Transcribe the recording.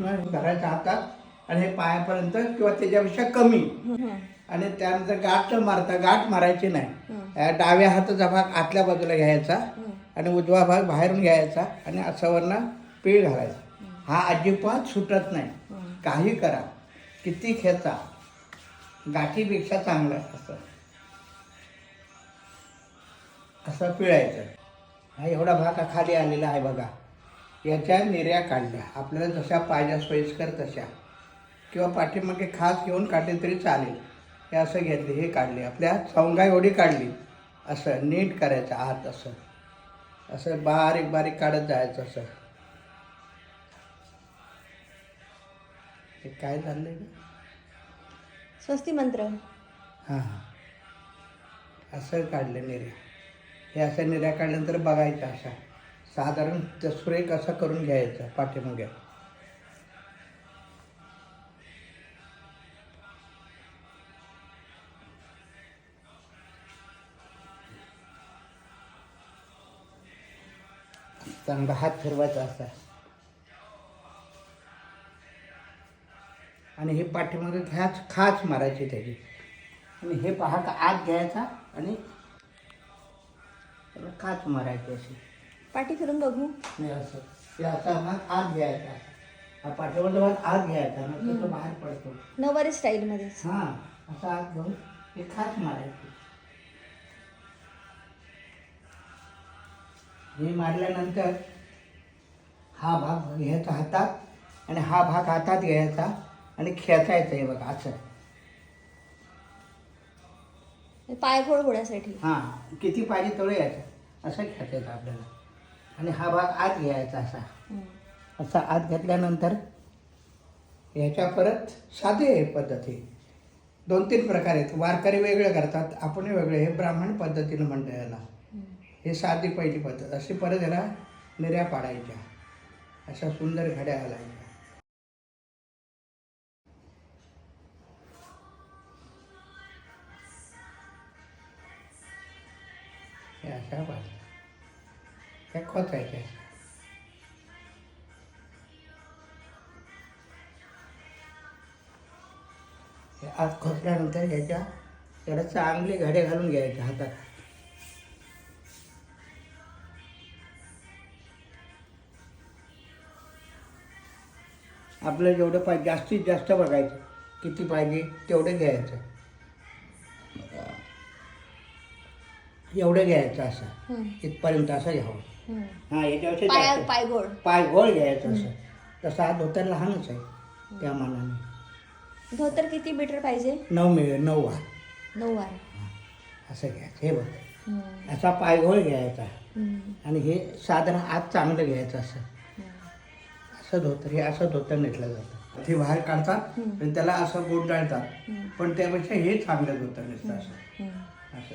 धरायचा हातात आणि हे पायापर्यंत किंवा त्याच्यापेक्षा कमी. आणि त्यानंतर गाठ मारता गाठ मारायची नाही. डाव्या हाताचा भाग आतल्या बाजूला घ्यायचा आणि उजवा भाग बाहेरून घ्यायचा आणि असं वरनं पीळ घालायचा. हा अजिबात सुटत नाही. काही करा. किती खेचा. गाठीपेक्षा चांगलं असं. असं पिळायचं. हा एवढा भाग खाली आलेला आहे बघा. याच्या निर्या काढल्या. आपल्याला जशा पाहिजे सोयीस्कर तशा. किंवा पाठीमागे खास घेऊन काढले तरी चालेल. हे असं घेतले हे काढले. आपल्या चौंगा एवढी काढली. असं नीट करायचं आत असं. असं बारीक बारीक काढत जायचं असं. हे काय झालंय का स्वस्ती मंत्र. हां हां. असं काढलं निर्या. हे असं निर्या काढल्यानंतर बघायचं अशा. साधारण स्प्रे कसा करून घ्यायचा पाठीमागे. चांगला हात फिरवायचा असा. आणि हे पाठीमागे घ्याच खाच मारायची त्याची. आणि हे पहा का आत घ्यायचा आणि खाच मारायची अशी. पाठी फिरून बघू. नाही असं. हे असा भाग आत घ्यायचा हा पाठीवरचा भाग आत घ्यायचा नंतर तो बाहेर पडतो. स्टाईलमध्येच. हां असा आत घेऊन हे मारायची. हे मारल्यानंतर हा भाग घ्यायचा हातात आणि हा भाग हातात घ्यायचा आणि खेचायचा आहे बघा असं. पायघोळ होण्यासाठी. हां किती पाहिजे तेवढं यायचं? असं खेचायचं आपल्याला. आणि हा भाग आत घ्यायचा असा. असा आत घेतल्यानंतर ह्याच्या परत साधे आहे पद्धती. दोन तीन प्रकार आहेत. वारकरी वेगळे करतात आपण वेगळे. हे ब्राह्मण पद्धतीनं म्हणतो याला हे साधी पहिली पद्धत. अशी परत याला निर्या पाडायच्या. अशा सुंदर घड्या घालायच्या. अशा पाहिजे त्या खोचायच्या हे आत खोचल्यानंतर ह्याच्या त्याला चांगले घडे घालून घ्यायचे हातात. आपलं जेवढं पाहिजे जास्तीत जास्त बघायचं. किती पाहिजे तेवढं घ्यायचं. एवढं घ्यायचं असं. इथपर्यंत असं घ्यावं. हां याच्यापेक्षा पाया जास्त. पायघोळ पाय गोळ घ्यायचं असं. तसं हा धोतर लहानच आहे त्या मानाने. धोतर किती मीटर पाहिजे? नऊ मिळ नऊ वार. नऊ वार. असं घ्यायचं. हे बघ. असा पायघोळ घ्यायचा. आणि हे साधारण आत चांगलं घ्यायचं असं. असं धोतर हे असं धोतर नेटलं जातं. ते बाहेर काढतात आणि त्याला असं गुंडाळतात पण त्यापेक्षा हे चांगलं धोतर नेसतं असं असं.